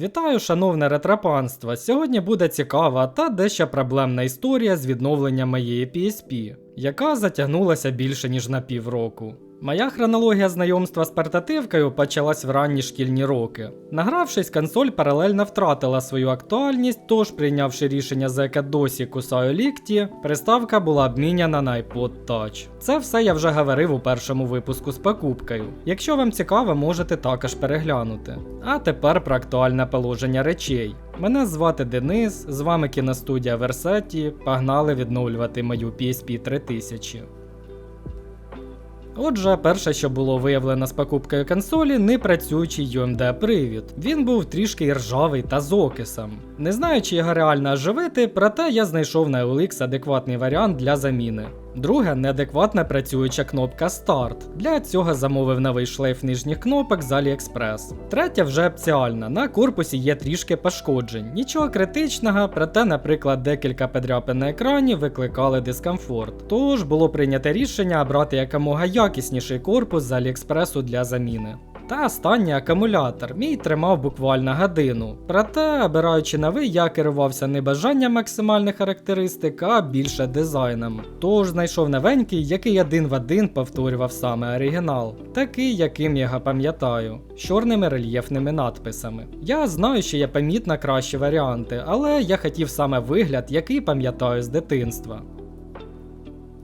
Вітаю, шановне ретропанство! Сьогодні буде цікава та дещо проблемна історія з відновленням моєї PSP, яка затягнулася більше ніж на півроку. Моя хронологія знайомства з портативкою почалась в ранні шкільні роки. Награвшись, консоль паралельно втратила свою актуальність, тож, прийнявши рішення, за яке досі кусаю лікті, приставка була обміняна на iPod Touch. Це все я вже говорив у першому випуску з покупкою. Якщо вам цікаво, можете також переглянути. А тепер про актуальне положення речей. Мене звати Денис, з вами кіностудія Версеті. Погнали відновлювати мою PSP 3000. Отже, перше, що було виявлено з покупкою консолі, непрацюючий UMD-привід. Він був трішки ржавий та з окисом. Не знаю, чи його реально оживити, проте я знайшов на OLX адекватний варіант для заміни. Друге, неадекватна працююча кнопка Старт. Для цього замовив новий шлейф нижніх кнопок з AliExpress. Третє вже опціальна. На корпусі є трішки пошкоджень. Нічого критичного, проте, наприклад, декілька подряпин на екрані викликали дискомфорт. Тож було прийнято рішення обрати якомога якісніший корпус з AliExpress для заміни. Та останній акумулятор мій тримав буквально годину. Проте, обираючи новий, я керувався не бажанням максимальних характеристик, а більше дизайном. Тож знайшов новенький, який один в один повторював саме оригінал, такий, яким я його пам'ятаю, з чорними рельєфними надписами. Я знаю, що є помітно кращі варіанти, але я хотів саме вигляд, який пам'ятаю з дитинства.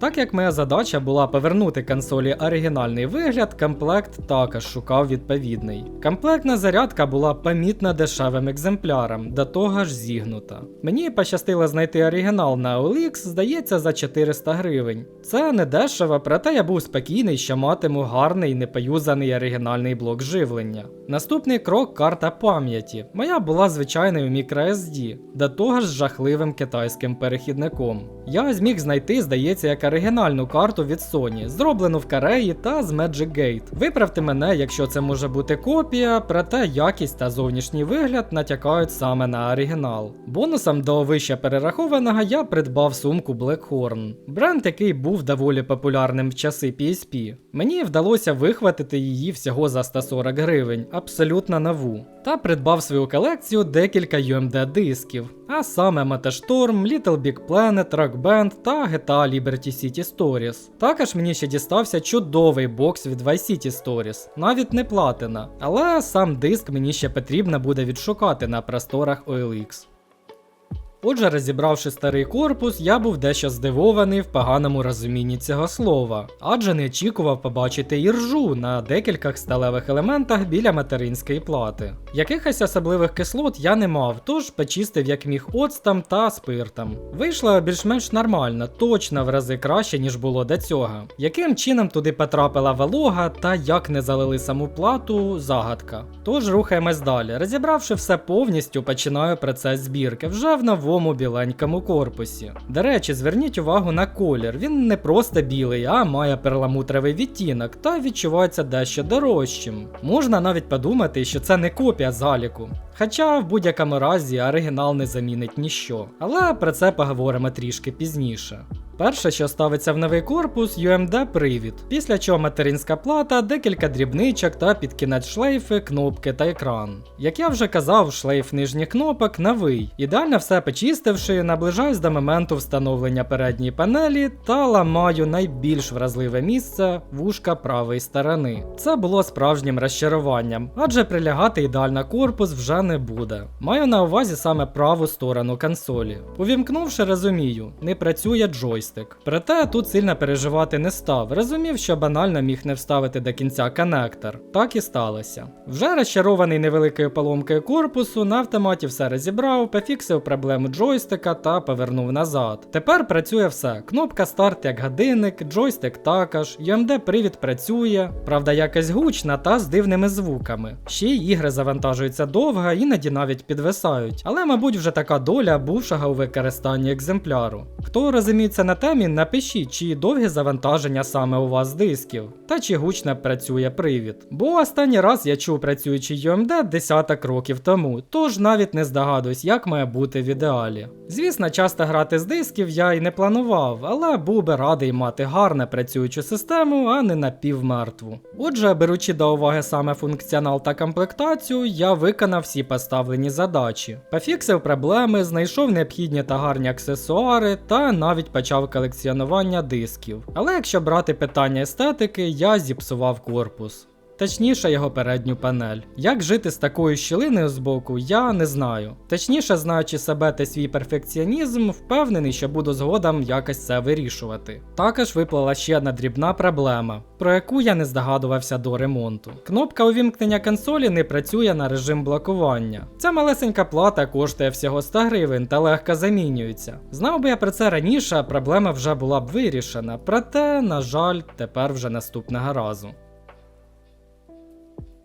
Так як моя задача була повернути консолі оригінальний вигляд, комплект також шукав відповідний. Комплектна зарядка була помітно дешевим екземпляром, до того ж зігнута. Мені пощастило знайти оригінал на OLX, здається, за 400 гривень. Це не дешево, проте я був спокійний, що матиму гарний непоюзаний оригінальний блок живлення. Наступний крок карта пам'яті. Моя була звичайною microSD, до того ж жахливим китайським перехідником. Я зміг знайти, здається, як оригінальну карту від Sony, зроблену в Кореї та з Magic Gate. Виправте мене, якщо це може бути копія, проте якість та зовнішній вигляд натякають саме на оригінал. Бонусом до вище перерахованого я придбав сумку Blackhorn, бренд, який був доволі популярним в часи PSP. Мені вдалося вихватити її всього за 140 гривень, абсолютно нову. Та придбав свою колекцію декілька UMD дисків, а саме Metashtorm, Little Big Planet, Rock Band та GTA Liberty City Stories. Також мені ще дістався чудовий бокс від Vice City Stories, навіть не платина, але сам диск мені ще потрібно буде відшукати на просторах OLX. Отже, розібравши старий корпус, я був дещо здивований в поганому розумінні цього слова, адже не очікував побачити іржу на декількох сталевих елементах біля материнської плати. Якихось особливих кислот я не мав, тож почистив як міг оцтом та спиртом. Вийшло більш-менш нормально, точно в рази краще, ніж було до цього. Яким чином туди потрапила волога та як не залили саму плату загадка. Тож рухаємось далі. Розібравши все повністю, починаю процес збірки вже в новому біленькому корпусі. До речі, зверніть увагу на колір. Він не просто білий, а має перламутровий відтінок та відчувається дещо дорожчим. Можна навіть подумати, що це не копія заліку. Хоча в будь-якому разі оригінал не замінить ніщо. Але про це поговоримо трішки пізніше. Перше, що ставиться в новий корпус, UMD привід, після чого материнська плата, декілька дрібничок та під кінець шлейфи, кнопки та екран. Як я вже казав, шлейф нижніх кнопок новий. Ідеально все почистивши, наближаюсь до моменту встановлення передньої панелі та ламаю найбільш вразливе місце вушка правої сторони. Це було справжнім розчаруванням, адже прилягати ідеально корпус вже не буде. Маю на увазі саме праву сторону консолі. Увімкнувши, розумію, не працює джойстик. Проте тут сильно переживати не став. Розумів, що банально міг не вставити до кінця коннектор. Так і сталося. Вже розчарований невеликою поломкою корпусу, на автоматі все розібрав, пофіксив проблему джойстика та повернув назад. Тепер працює все. Кнопка старт як годинник, джойстик також, UMD привід працює, правда, якось гучна та з дивними звуками. Ще й ігри завантажуються довго, іноді навіть підвисають. Але, мабуть, вже така доля бувшого у використанні екземпляру. Хто розуміється на темі, напишіть, чи довге завантаження саме у вас дисків, та чи гучно працює привід. Бо останній раз я чув працюючий UMD десяток років тому, тож навіть не здогадуюсь, як має бути в ідеалі. Звісно, часто грати з дисків я й не планував, але був би радий мати гарне працюючу систему, а не напівмертву. Отже, беручи до уваги саме функціонал та комплектацію, я виконав всі поставлені задачі, пофіксив проблеми, знайшов необхідні та гарні аксесуари та навіть почав колекціонування дисків. Але якщо брати питання естетики, я зіпсував корпус. Точніше, його передню панель. Як жити з такою щілиною з боку, я не знаю. Точніше, знаючи себе та свій перфекціонізм, впевнений, що буду згодом якось це вирішувати. Також виплила ще одна дрібна проблема, про яку я не здогадувався до ремонту. Кнопка увімкнення консолі не працює на режим блокування. Ця малесенька плата коштує всього 100 гривень та легко замінюється. Знав би я про це раніше, проблема вже була б вирішена, проте, на жаль, тепер вже наступного разу.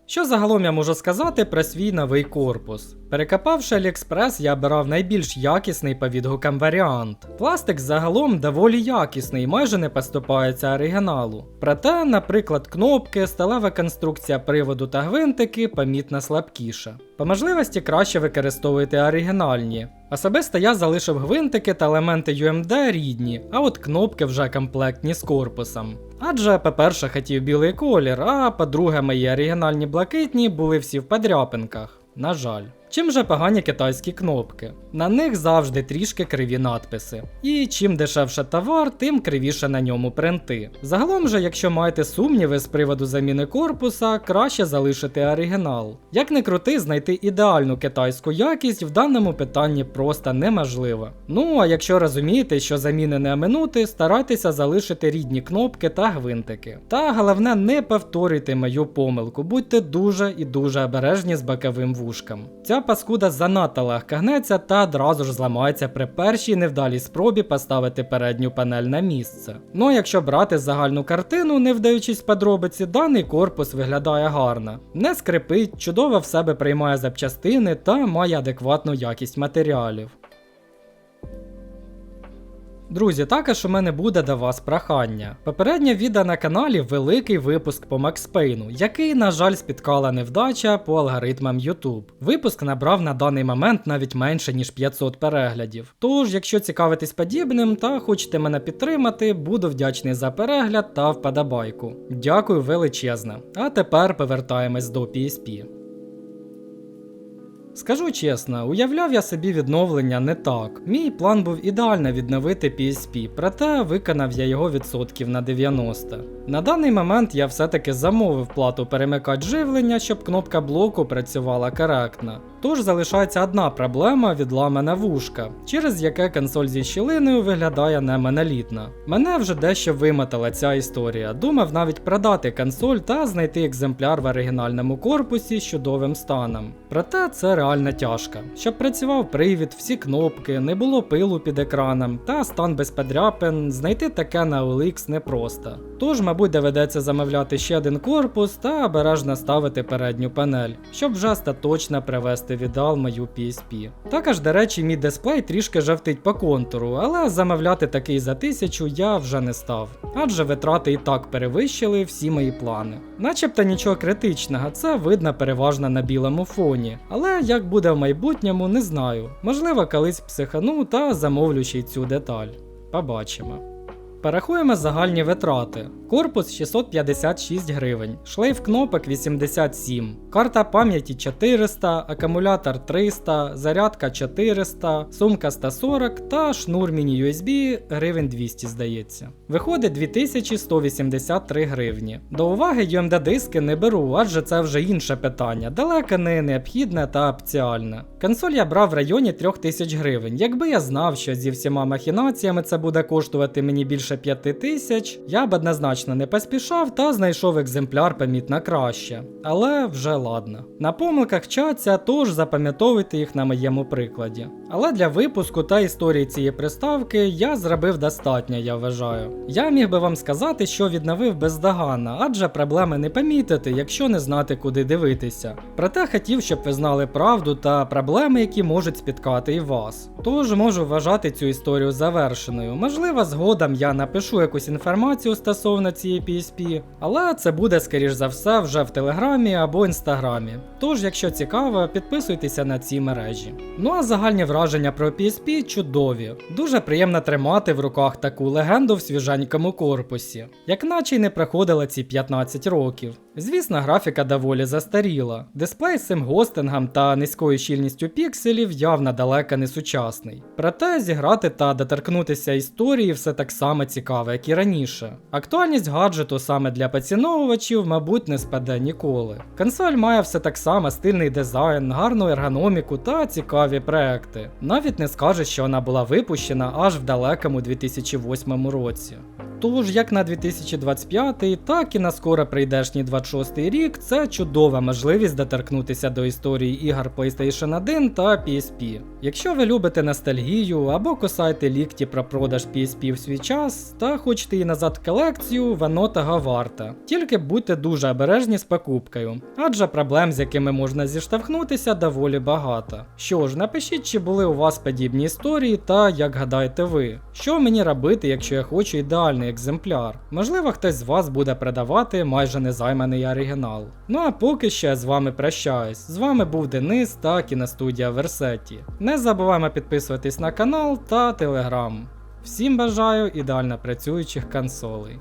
Що загалом я можу сказати про свій новий корпус? Перекопавши AliExpress, я обирав найбільш якісний по відгукам варіант. Пластик загалом доволі якісний, майже не поступається оригіналу. Проте, наприклад, кнопки, сталева конструкція приводу та гвинтики помітно слабкіша. По можливості краще використовуйте оригінальні. Особисто я залишив гвинтики та елементи UMD рідні, а от кнопки вже комплектні з корпусом. Адже, по-перше, хотів білий колір, а по-друге, мої оригінальні блакитні були всі в подряпинках. На жаль. Чим же погані китайські кнопки? На них завжди трішки криві надписи. І чим дешевше товар, тим кривіше на ньому принти. Загалом же, якщо маєте сумніви з приводу заміни корпуса, краще залишити оригінал. Як не крути, знайти ідеальну китайську якість в даному питанні просто неможливо. Ну а якщо розумієте, що заміни не оминути, старайтеся залишити рідні кнопки та гвинтики. Та головне, не повторюйте мою помилку, будьте дуже і дуже обережні з боковим вушком. Ця паскуда занадто легко гнеться та одразу ж зламається при першій невдалій спробі поставити передню панель на місце. Ну а якщо брати загальну картину, не вдаючись подробиці, даний корпус виглядає гарно. Не скрипить, чудово в себе приймає запчастини та має адекватну якість матеріалів. Друзі, також у мене буде до вас прохання. Попереднє відео на каналі великий випуск по Макс Пейну, який, на жаль, спіткала невдача по алгоритмам YouTube. Випуск набрав на даний момент навіть менше ніж 500 переглядів. Тож, якщо цікавитесь подібним та хочете мене підтримати, буду вдячний за перегляд та вподобайку. Дякую величезне. А тепер повертаємось до PSP. Скажу чесно, уявляв я собі відновлення не так. Мій план був ідеально відновити PSP, проте виконав я його відсотків на 90. На даний момент я все-таки замовив плату перемикач живлення, щоб кнопка блоку працювала коректно. Тож залишається одна проблема відламане вушка, через яке консоль зі щілиною виглядає не монолітно. Мене вже дещо вимотала ця історія. Думав навіть продати консоль та знайти екземпляр в оригінальному корпусі з чудовим станом. Проте це реально тяжко. Щоб працював привід, всі кнопки, не було пилу під екраном та стан без подряпин, знайти таке на OLX непросто. Тож, мабуть, доведеться замовляти ще один корпус та обережно ставити передню панель, щоб вже остаточно привести в мою PSP. Також, до речі, мій дисплей трішки жовтить по контуру, але замовляти такий за тисячу я вже не став, адже витрати і так перевищили всі мої плани. Начебто нічого критичного, це видно переважно на білому фоні. Але як буде в майбутньому, не знаю. Можливо, колись психану та замовлю ще й цю деталь. Побачимо. Перерахуємо загальні витрати. Корпус 656 гривень, шлейф кнопок 87, карта пам'яті 400, акумулятор 300, зарядка 400, сумка 140 та шнур міні-USB гривень 200 здається. Виходить 2183 гривні. До уваги UMD диски не беру, адже це вже інше питання, далеко не необхідне та опціальне. Консоль я брав в районі 3000 гривень. Якби я знав, що зі всіма махінаціями це буде коштувати мені більше більше 5 тисяч, я б однозначно не поспішав та знайшов екземпляр помітно краще. Але вже ладно. На помилках вчаться, тож запам'ятовуйте їх на моєму прикладі. Але для випуску та історії цієї приставки я зробив достатньо, я вважаю. Я міг би вам сказати, що відновив бездоганно, адже проблеми не помітити, якщо не знати, куди дивитися. Проте хотів, щоб ви знали правду та проблеми, які можуть спіткати і вас. Тож можу вважати цю історію завершеною. Можливо, згодом я напишу якусь інформацію стосовно цієї PSP, але це буде, скоріш за все, вже в Телеграмі або Інстаграмі. Тож, якщо цікаво, підписуйтеся на ці мережі. Ну а загальні враження про PSP чудові. Дуже приємно тримати в руках таку легенду в свіженькому корпусі, як наче й не проходила ці 15 років. Звісно, графіка доволі застаріла. Дисплей з цим гостингом та низькою щільністю пікселів явно далеко не сучасний. Проте зіграти та доторкнутися історії все так само цікаво, як і раніше. Актуальність гаджету саме для поціновувачів, мабуть, не спаде ніколи. Консоль має все так само стильний дизайн, гарну ергономіку та цікаві проекти. Навіть не скажеш, що вона була випущена аж в далекому 2008 році. Тож, як на 2025, так і на скоро прийдешній 26 рік, це чудова можливість доторкнутися до історії ігор PlayStation 1 та PSP. Якщо ви любите ностальгію або кусаєте лікті про продаж PSP в свій час та хочете її назад в колекцію, воно того варте. Тільки будьте дуже обережні з покупкою, адже проблем, з якими можна зіштовхнутися, доволі багато. Що ж, напишіть, чи були у вас подібні історії, та як гадаєте ви, що мені робити, якщо я хочу ідеальний екземпляр. Можливо, хтось з вас буде продавати майже незайманий оригінал. Ну а поки що я з вами прощаюсь. З вами був Денис та кіностудія Версеті. Не забуваємо підписуватись на канал та телеграм. Всім бажаю ідеально працюючих консолей.